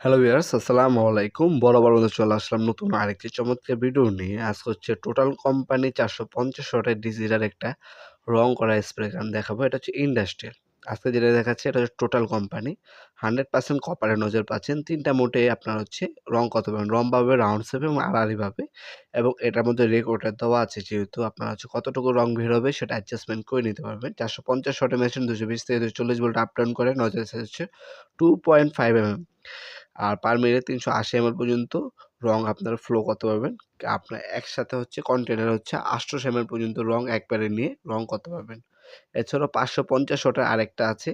Hello years আসসালামু আলাইকুম। বরাবর মতো চলে আসলাম নতুন আরেকটি চমৎকার ভিডিও নিয়ে। আজ হচ্ছে টোটাল কোম্পানি চারশো পঞ্চাশ শটের ডিজিটাল একটা রং করা স্প্রে গান দেখাবো। এটা হচ্ছে ইন্ডাস্ট্রিয়াল আজকে যেটা দেখাচ্ছে এটা হচ্ছে টোটাল কোম্পানি হান্ড্রেড পার্সেন্ট কপারে নজর পাচ্ছেন। তিনটা মোটে আপনার হচ্ছে রং কত পাবেন? রং পাবে রাউন্ড শেপে এবং আড়াআড়ি পাবে। এবং এটার মধ্যে রেকর্ডার দেওয়া আছে যেহেতু আপনার হচ্ছে কতটুকু রং বের হবে সেটা অ্যাডজাস্টমেন্ট করে নিতে পারবেন। চারশো পঞ্চাশ ওয়াটের মেশিন দুশো বিশ থেকে দুশো চল্লিশ ভোল্ট আপ ডাউন করে নজর এসে হচ্ছে টু পয়েন্ট ফাইভ এমএম আর পার মিনিটে তিনশো আশি এমএল পর্যন্ত রং আপনারা ফ্লো করতে পারবেন আপনার একসাথে হচ্ছে কন্টেনার হচ্ছে আটশো এমএল পর্যন্ত রং একবারে নিয়ে রং করতে পারবেন এছাড়াও পাঁচশো পঞ্চাশ ওটার আরেকটা আছে।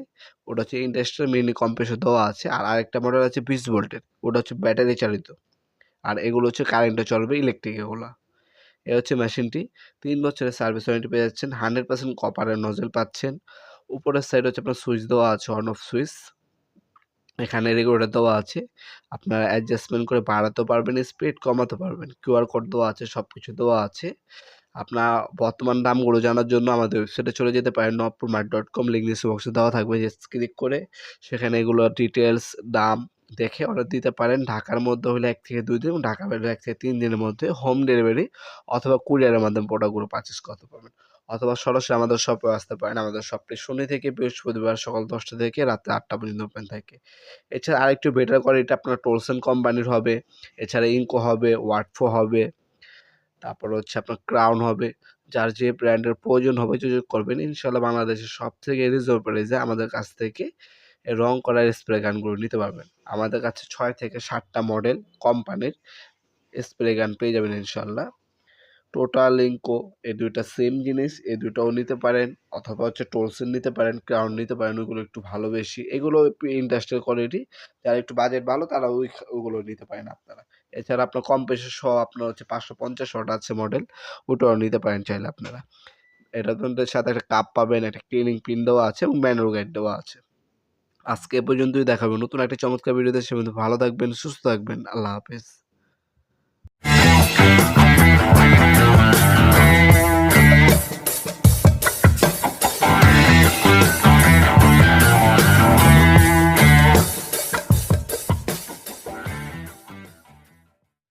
ওটা হচ্ছে ইন্ডাস্ট্রিয়াল মিনি কম্প্রেসর দেওয়া আছে। আর আরেকটা মডেল আছে বিশ ভোল্টের ওটা হচ্ছে ব্যাটারি চালিত। আর এগুলো হচ্ছে কারেন্টে চলবে ইলেকট্রিক এগুলো এ হচ্ছে মেশিনটি তিন বছরের সার্ভিস ওয়ারেন্টি পেয়ে যাচ্ছেন। হান্ড্রেড পার্সেন্ট কপারের নজল পাচ্ছেন। উপরের সাইড হচ্ছে আপনার সুইচ দেওয়া আছে অন অফ সুইচ এখানে রেগুলেটর দেওয়া আছে। আপনারা অ্যাডজাস্টমেন্ট করে বাড়াতেও পারবেন স্পিড কমাতে পারবেন। কিউআর কোড দেওয়া আছে সব কিছু দেওয়া আছে। আপনার বর্তমান দামগুলো জানার জন্য আমাদের ওয়েবসাইটে চলে যেতে পারেন, Nabapur mart dot com link description বক্সে দেওয়া থাকবে যে ক্লিক করে সেখানে এগুলো ডিটেলস দাম দেখে অর্ডার দিতে পারেন। ঢাকার মধ্যে হলে এক থেকে দুই দিন এবং ঢাকা বাইরে এক থেকে তিন দিনের মধ্যে হোম ডেলিভারি অথবা কুরিয়ারের মাধ্যমে প্রোডাক্টগুলো পারচেস করতে পারবেন। অথবা সরাসরি আমাদের শপে আসতে পারেন। আমাদের শপটি শনি থেকে বৃহস্পতিবার সকাল দশটা থেকে রাত্রে আটটা পর্যন্ত ওপেন থাকে। এছাড়া আরেকটু বেটার কোয়ালিটি আপনার টোলসেন কোম্পানির হবে, এছাড়া ইঙ্কো হবে ওয়াটফো হবে তারপর হচ্ছে আপনার ক্রাউন হবে, যার যে ব্র্যান্ডের প্রয়োজন হবে যোগাযোগ করবেন, ইনশাল্লাহ বাংলাদেশের সব থেকে রিজনেবল প্রাইসে আমাদের কাছ থেকে রং করার স্প্রে গানগুলো নিতে পারবেন। আমাদের কাছে ছয় থেকে সাতটা মডেল কোম্পানির স্প্রে গান পেয়ে যাবেন ইনশাল্লাহ। টোটাল ইঙ্কো এই দুইটা সেম জিনিস এই দুইটাও নিতে পারেন, অথবা হচ্ছে টোলসেন নিতে পারেন ক্রাউন নিতে পারেন ওগুলো একটু ভালো বেশি। এগুলো ইন্ডাস্ট্রিয়াল কোয়ালিটি যারা একটু বাজেট ভালো তারা ওই ওগুলো নিতে পারেন আপনারা। এছাড়া আপনার কম পেশে সহ আপনার হচ্ছে পাঁচশো পঞ্চাশ ওয়াট আছে মডেল ওটাও নিতে পারেন চাইলে আপনারা। এটা তো সাথে একটা কাপ পাবেন, একটা ক্লিনিং পিন দেওয়া আছে এবং ম্যানুয়াল গাইড দেওয়া আছে। আজকে এ পর্যন্তই দেখাবেন নতুন একটা চমৎকার ভিডিওতে সে ভালো থাকবেন, সুস্থ থাকবেন, আল্লাহ হাফেজ।